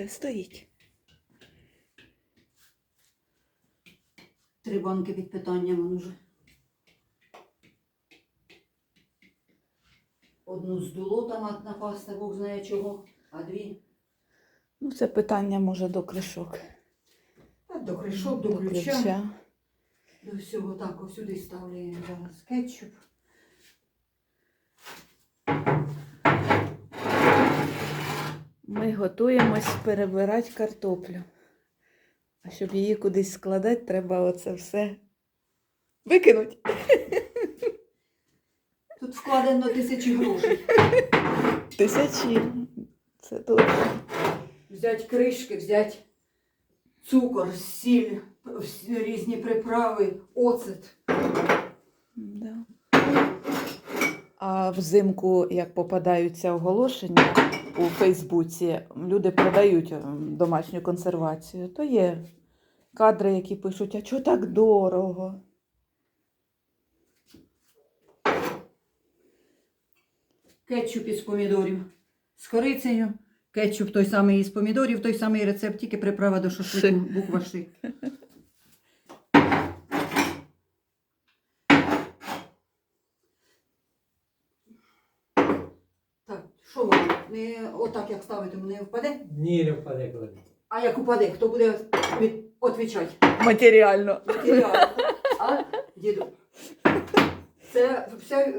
Все стоїть. Три банки під питанням уже. Одну здуло томатна паста, Бог знає чого, а дві Ну, це питання може до кришок. а до кришок, до ключа. ключа. До всього так, ось сюди ставлю зараз кетчуп. Ми готуємось перебирати картоплю. А щоб її кудись складати, треба оце все викинути. Тут вкладено тисячі грошей. Тисячі. Це точно. Взять кришки, взять цукор, сіль, різні приправи, оцет. Да. А взимку, як попадаються оголошення у Фейсбуці, люди продають ем, домашню консервацію, то є кадри, які пишуть, а чого так дорого? Кетчуп із помідорів з корицею. Кетчуп той самий із помідорів, той самий рецепт, тільки приправа до шашлику, буква ши. Так, що вам? Не отак як ставити, не впаде? Ні, не впаде коли. А як упаде, хто буде від... відвічати? Матеріально. Матеріал. А, діду? Це вся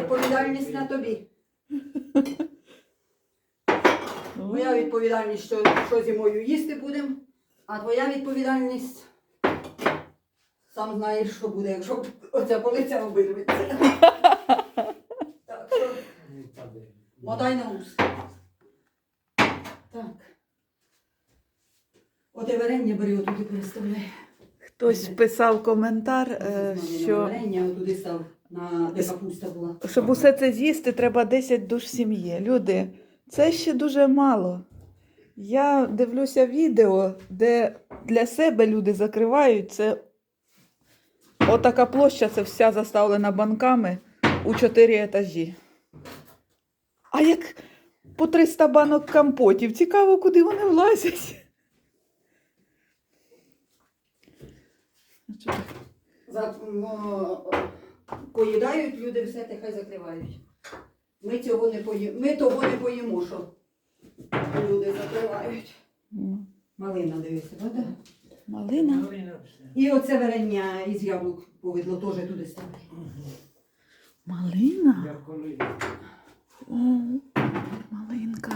відповідальність на тобі. Моя відповідальність, що, що зимою їсти будемо, а твоя відповідальність сам знаєш, що буде, якщо оця полиця обірветься. Так, що Не впаде. на ус. Так. Оте варення бери отуди переставляй. Хтось писав коментар, е, Що... що Варення отуди став, на де капуста була. щоб усе це з'їсти, треба 10 душ сім'ї. Люди, це ще дуже мало. Я дивлюся відео, де для себе люди закривають це. Отака площа, це вся заставлена банками у 4 етажі. А як по 300 банок компотів, цікаво, куди вони влазять. За, поїдають люди все те хай закривають. Ми цього не поїмо. Ми того не поїмо, що люди закривають. Малина, дивися, вода. Малина. І оце варення із яблук повидло теж туди ставити. Малина. О, малинка.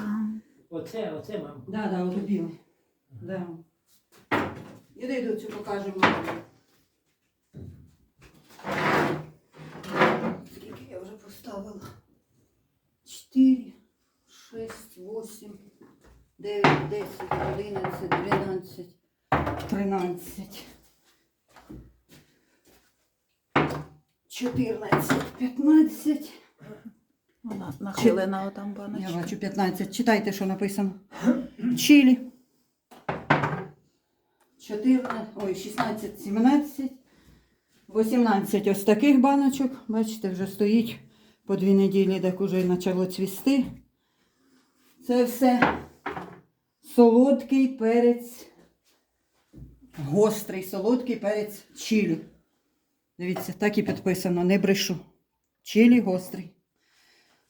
Оце, оце, мам. Да, да, от біле. Да. Іди до цю покажемо. Скільки я вже поставила? Чотири, шість, вісім, дев'ять, десять, одинадцять, дванадцять, тринадцять. Чотирнадцять, п'ятнадцять. Вона нахилена отам Я бачу 15. Читайте, що написано. Чилі. 14, ой, 16, 17, 18 ось таких баночок. Бачите, вже стоїть по дві неділі, так уже почало цвісти. Це все солодкий перець. Гострий солодкий перець чилі. Дивіться, так і підписано, не брешу. Чилі гострий.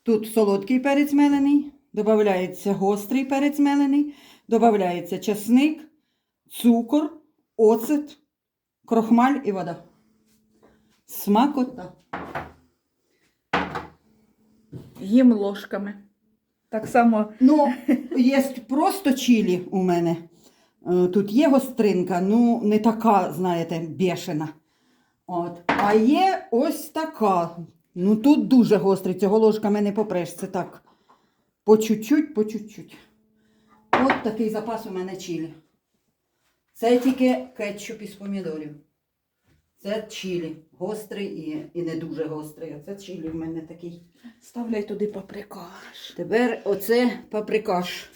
Тут солодкий перець мелений, додається гострий перець мелений, додається часник, цукор, оцет, крохмаль і вода. Смакота. Їм ложками. Так само Ну, є просто чилі у мене. Е, Тут є гостринка, ну не така, знаєте, бешена. От. А є ось така. Ну тут дуже гострий, цього ложками не попреш. Це так. По чуть-чуть, по чуть-чуть. От такий запас у мене чилі. Це тільки кетчуп із помідорів. Це чилі. Гострий і, і не дуже гострий. Оце чилі в мене такий. ставляй туди паприкаш. Тепер оце паприкаш.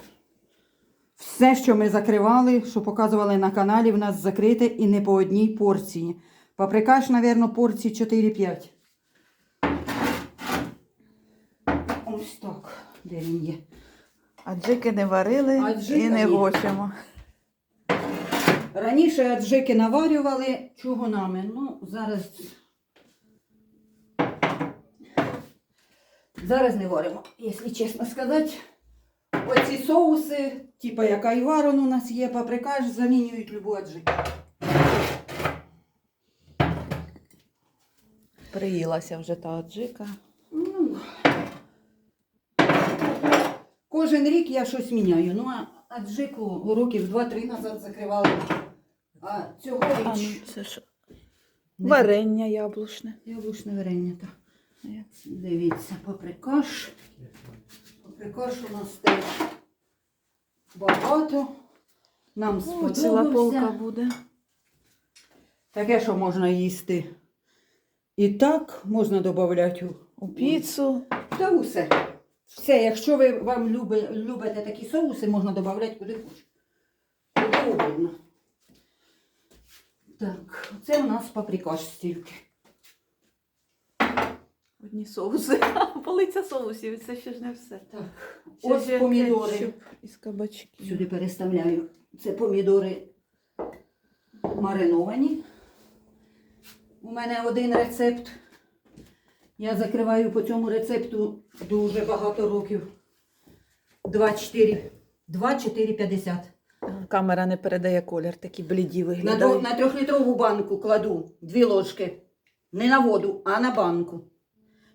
Все, що ми закривали, що показували на каналі, в нас закрите і не по одній порції. Паприкаш, мабуть, порції 4-5. Ось так. Де він є? Аджики не варили Аджика і не ні. хочемо. Раніше аджики наварювали чугунами. Ну, зараз. Зараз не варимо, якщо чесно сказати. Оці соуси, типа як айварон у нас є, паприкаш, замінюють любу аджику. Приїлася вже та аджика. Ну, Кожен рік я щось міняю. Ну, а аджику років 2-3 назад закривали. А А, цьогоріч ну, це що? не Варення яблучне. Яблучне варення. Так. Дивіться, паприкаш. Паприкаш у нас теж багато. Нам О, ціла полка буде. Таке, що можна їсти. І так можна додати У піцу. Та усе. Все, якщо ви вам люби, любите такі соуси, можна додати куди хочете. Куди угодно. Так, це у нас паприкаш стільки. Одні соуси. Полиця соусів, це ще ж не все. Так, Ще ось ж помідори. кетчуп із кабачків. Сюди переставляю. Це помідори мариновані. У мене один рецепт. Я закриваю по цьому рецепту дуже багато років. 2-4. 2-4-50. Камера не передає колір, такі бліді На, виглядають. двох- на трьохлітрову банку кладу дві ложки. Не на воду, а на банку.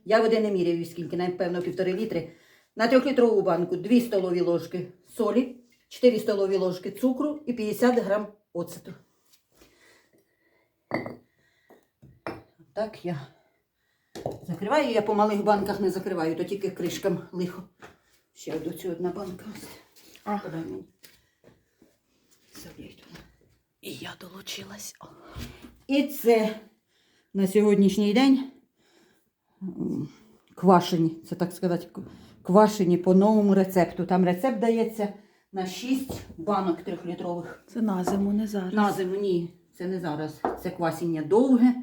Я води не міряю скільки, напевно, півтори літри. На трьохлітрову банку 2 столові ложки солі, 4 столові ложки цукру і 50 грам оцету. Так я закриваю. Я по малих банках не закриваю, то тільки кришкам лихо. Ще до цього одна банка. А. Подай мені. І я долучилась. О. І це на сьогоднішній день квашені, це так сказати, квашені по новому рецепту. Там рецепт дається на 6 банок трьохлітрових. Це на зиму, не зараз. На зиму ні, це не зараз. Це квасіння довге.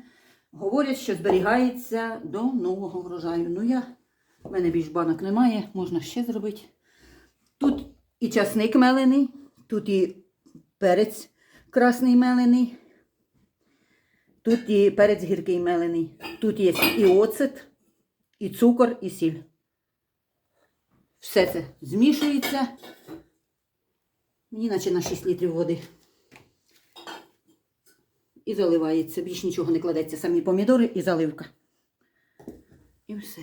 Говорять, що зберігається до нового врожаю. Ну я, в мене більш банок немає, можна ще зробити. Тут і часник мелений, тут і перець красний мелений, тут і перець гіркий мелений, тут є і оцет, і цукор, і сіль. Все це змішується. Мені наче на 6 літрів води. І заливається. Більш нічого не кладеться. Самі помідори і заливка. І все.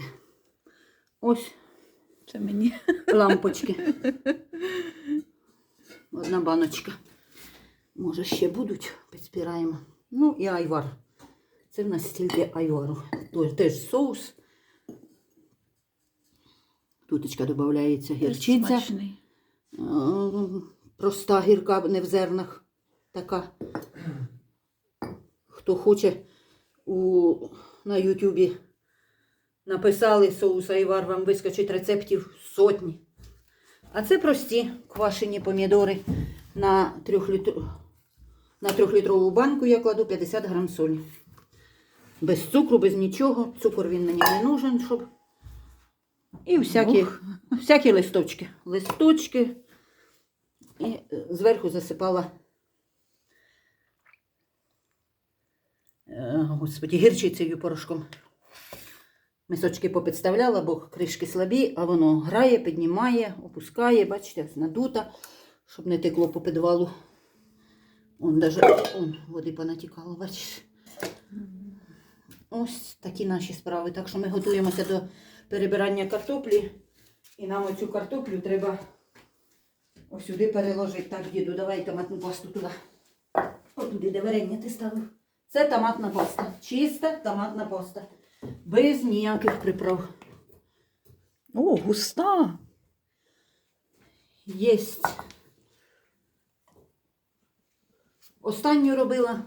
Ось Це мені. лампочки. Одна баночка. Може, ще будуть, підспираємо. Ну і айвар. Це в нас стільки айвару. Теж, соус. Туточка додається гірчиця. Е, Проста гірка не в зернах. Така. Хто хоче у, на Ютубі написали соус айвар, вам вискочить рецептів сотні. А це прості квашені помідори на трьохлітр... на трьохлітрову банку я кладу 50 грам солі. Без цукру, без нічого. Цукор він мені не нужен, щоб. І всякі, всякі листочки. Листочки. І е, зверху засипала. Господі, гірчицею порошком. Мисочки попідставляла, бо кришки слабі, а воно грає, піднімає, опускає, бачите, надута, щоб не текло по підвалу. Он даже он, води понатікало, бачиш. Ось такі наші справи. Так що ми готуємося до перебирання картоплі. І нам оцю картоплю треба ось сюди переложити. Так, діду, давай томатну пасту туди. Отуди, де варення ти ставив. Це томатна паста. Чиста томатна паста. Без ніяких приправ. О, густа. Єсть. Останню робила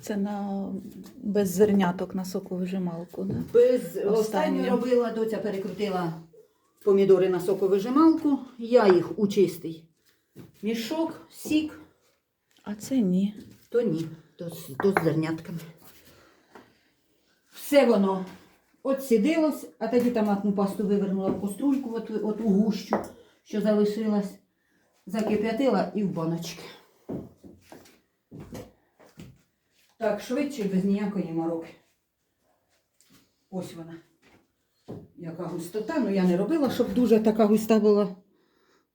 Це на без зерняток на соковижималку, да? без Останню. робила, доця перекрутила помідори на соковижималку. Я їх у чистий мішок, сік, А це ні. то ні, то, то з зернятками. Все воно отсідилось, а тоді томатну пасту вивернула в каструльку, от, от у гущу, що залишилась, закип'ятила і в баночки. Так, швидше, без ніякої мороки. Ось вона. Яка густота. Ну я не робила, щоб дуже така густа була.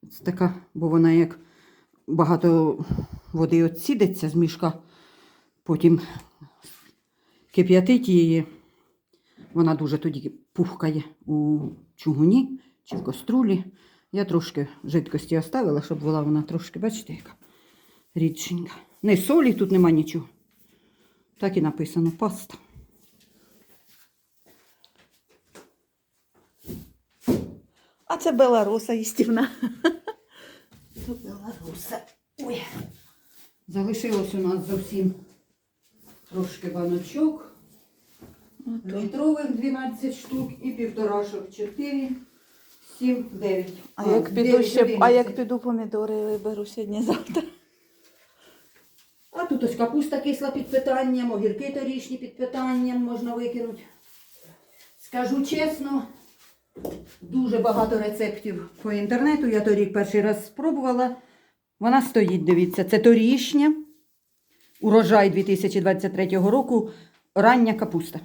Ось така, бо вона як багато води відсідеться з мішка, потім кип'ятить її. Вона дуже тоді пухкає у чугуні чи в каструлі. Я трошки жидкості оставила, щоб була вона трошки, бачите, яка рідшенька. Не солі, тут нема нічого. Так і написано паста. А це беларуса їстівна. Це Беларуса. Ой. Залишилось у нас зовсім трошки баночок. Літрових 12 штук і півторашок 4, 7, 9. А, як піду ще, а як піду помідори виберу сьогодні завтра. А тут ось капуста кисла під питанням, огірки торічні під питанням можна викинути. Скажу чесно, дуже багато рецептів по інтернету. Я торік перший раз спробувала. Вона стоїть, дивіться, це торішня, урожай 2023 року, рання капуста.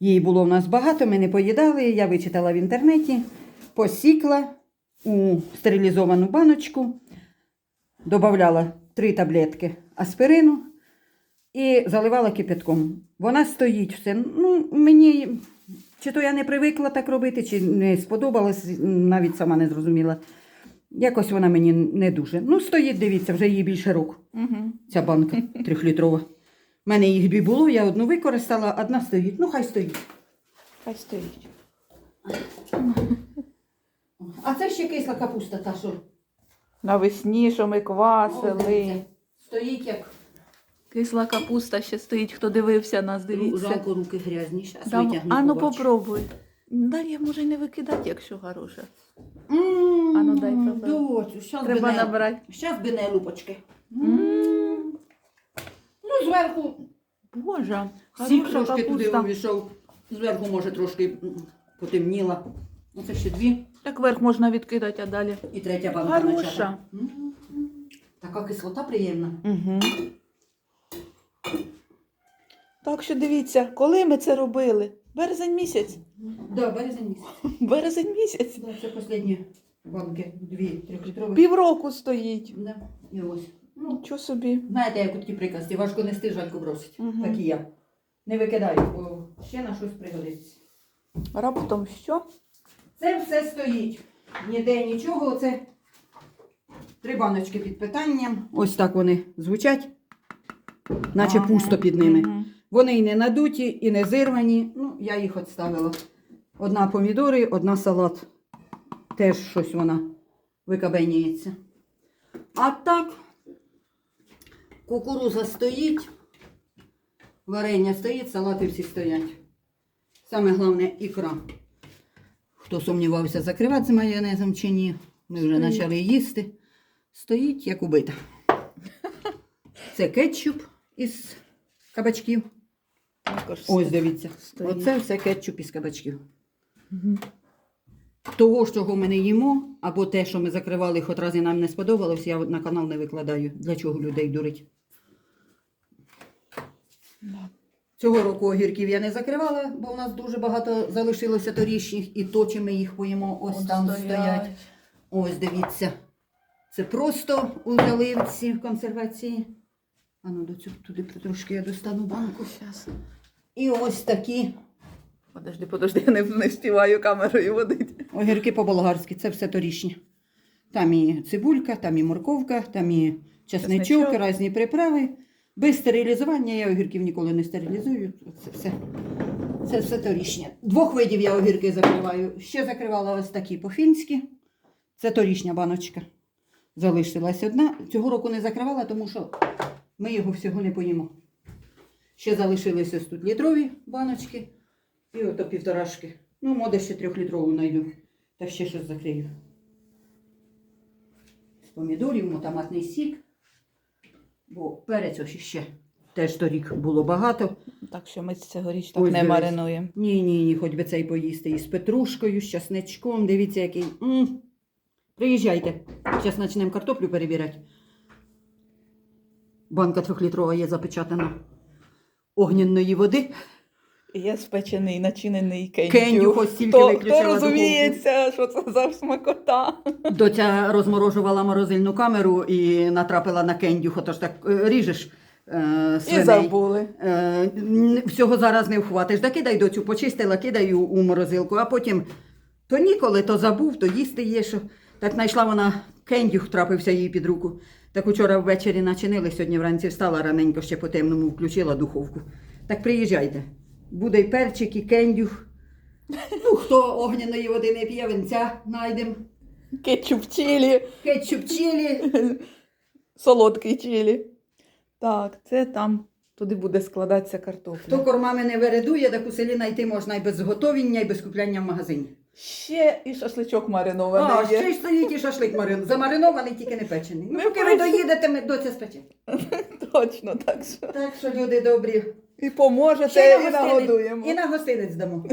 Її було в нас багато, ми не поїдали. Я вичитала в інтернеті, посікла у стерилізовану баночку, додавала три таблетки аспирину і заливала кипятком. Вона стоїть все. Ну, мені чи то я не привикла так робити, чи не сподобалось, навіть сама не зрозуміла. Якось вона мені не дуже. Ну, стоїть, дивіться, вже їй більше року. Угу. Ця банка трьохлітрова. У мене їх дві було, я одну використала, одна стоїть. Ну, хай стоїть. Хай стоїть. А це ще кисла капуста, та що. Навесні, що ми квасили. Стоїть як Кисла капуста ще стоїть, хто дивився нас, дивіться. жалко руки грязні. Щас Дам- витягну, А ну побачу. попробуй. Далі може й не викидати, якщо хороша. М, А ну, дай. Доцю, щас Треба би не- набрати. Щас би не лупочки. М, Ну, зверху Боже, сік хороша трошки туди капуста. увійшов. Зверху, може, трошки м, потемніла. Оце ще дві. Так верх можна відкидати, а далі. І третя банка Хороша. начата. М, Така кислота приємна. Угу. Так що дивіться, коли ми це робили? Березень місяць. Да, березень місяць. Березень місяць. Да, це останні банки, дві трьохлітрові. Півроку стоїть. Да. І ось. Ну, Нічого собі. знаєте, як у такій приказці, важко нести, жалько бросить. Мгм. Так і я. Не викидаю, бо ще на щось пригодиться. Раптом що? Це все стоїть. Ніде нічого. Оце три баночки під питанням. Ось так вони звучать, наче Ага. пусто під ними. Мгм. Вони і не надуті, і не зирвані. Ну, я їх відставила. Одна помідори, одна салат. Теж щось вона викабеніється. А так, кукуруза стоїть, варення стоїть, салати всі стоять. Саме головне ікра. Хто сумнівався, закривати з майонезом чи ні, ми вже Стоїть. почали їсти. Стоїть як убита. Це кетчуп із кабачків. Також Ось дивіться. Стоїть. Оце все кетчуп із кабачків. Мгм. Того, чого ми не їмо, або те, що ми закривали, хоч раз і нам не сподобалось, я на канал не викладаю. Для чого людей дурить. Да. Цього року огірків я не закривала, бо у нас дуже багато залишилося торічніх, і то, чи ми їх поїмо, ось От там стоять. Ось дивіться. Це просто у заливці в консервації. А ну до цього туди трошки я достану банку. Щас. І ось такі Подожди, подожди, я не, не встигаю камерою водити. огірки по-болгарськи, це все торічні. Там і цибулька, там і морковка, там і чесничок, Чесничок. різні приправи. Без стерилізування я огірків ніколи не стерилізую. Це все, це все торічнє. Двох видів я огірки закриваю. Ще закривала ось такі по-фінськи. Це торічня баночка. Залишилась одна. Цього року не закривала, тому що ми його всього не поїмо. Ще залишились ось тут літрові баночки і ото півторашки. Ну, моде ще трьохлітрову знайду. Та ще щось закрию. З помідорів, томатний сік. Бо перець ось ще теж торік було багато. Так що ми цьогоріч так Ось не маринуємо. Ні, ні, ні, хоч би цей поїсти із петрушкою, з часничком. Дивіться, який. м Приїжджайте. Зараз почнемо картоплю перебирати. Банка трьохлітрова є запечатана огненної води. Є спечений, начинений кендю. Кендю ось тільки Хто, виключила хто розуміється, що це за смакота? Доця розморожувала морозильну камеру і натрапила на кендюх, отож так е, ріжеш е, І свиней. забули. Е, н- всього зараз не вхватиш. Да кидай доцю, почистила, кидаю у морозилку, а потім то ніколи, то забув, то їсти є що. Так знайшла вона кендюх, трапився їй під руку. Так учора ввечері начинили, сьогодні вранці встала раненько ще по темному, включила духовку. Так приїжджайте. Буде й перчик, і кендюх. Ну, хто огняної води не п'є, винця знайдемо. Кетчуп чилі, Кетчуп чилі. солодкий чилі. Так, це там, туди буде складатися картопля. Хто кормами не вередує, так у селі знайти можна і без зготовіння, і без купляння в магазині. Ще і шашличок маринований А, є. ще й стоїть і шашлик марин. Замаринований, тільки не печений. Ну, поки ви доїдете, ми доця спече. Точно так що. Так що, люди добрі. І поможете, Ще й і на нагодуємо. і на гостинець дамо.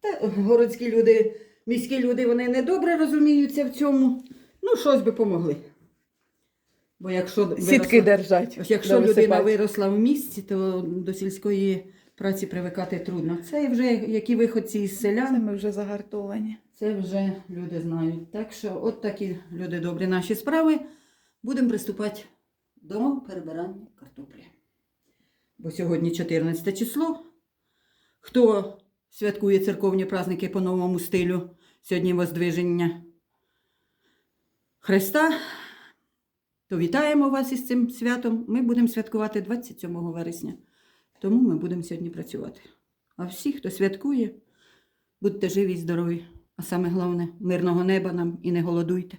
Та городські люди, міські люди, вони не добре розуміються в цьому. Ну, щось би помогли. Бо якщо Сітки виросла- держать. Ось якщо людина висипати. виросла в місті, то до сільської праці привикати трудно. Це вже які виходці із Це ми вже загартовані. це вже люди знають. Так що, от такі люди добрі наші справи. Будемо приступати до перебирання картоплі. Бо сьогодні 14 число. Хто святкує церковні праздники по новому стилю, сьогодні Воздвиження Христа, то вітаємо вас із цим святом. Ми будемо святкувати 27 вересня. Тому ми будемо сьогодні працювати. А всі, хто святкує, будьте живі і здорові. А саме головне, мирного неба нам і не голодуйте.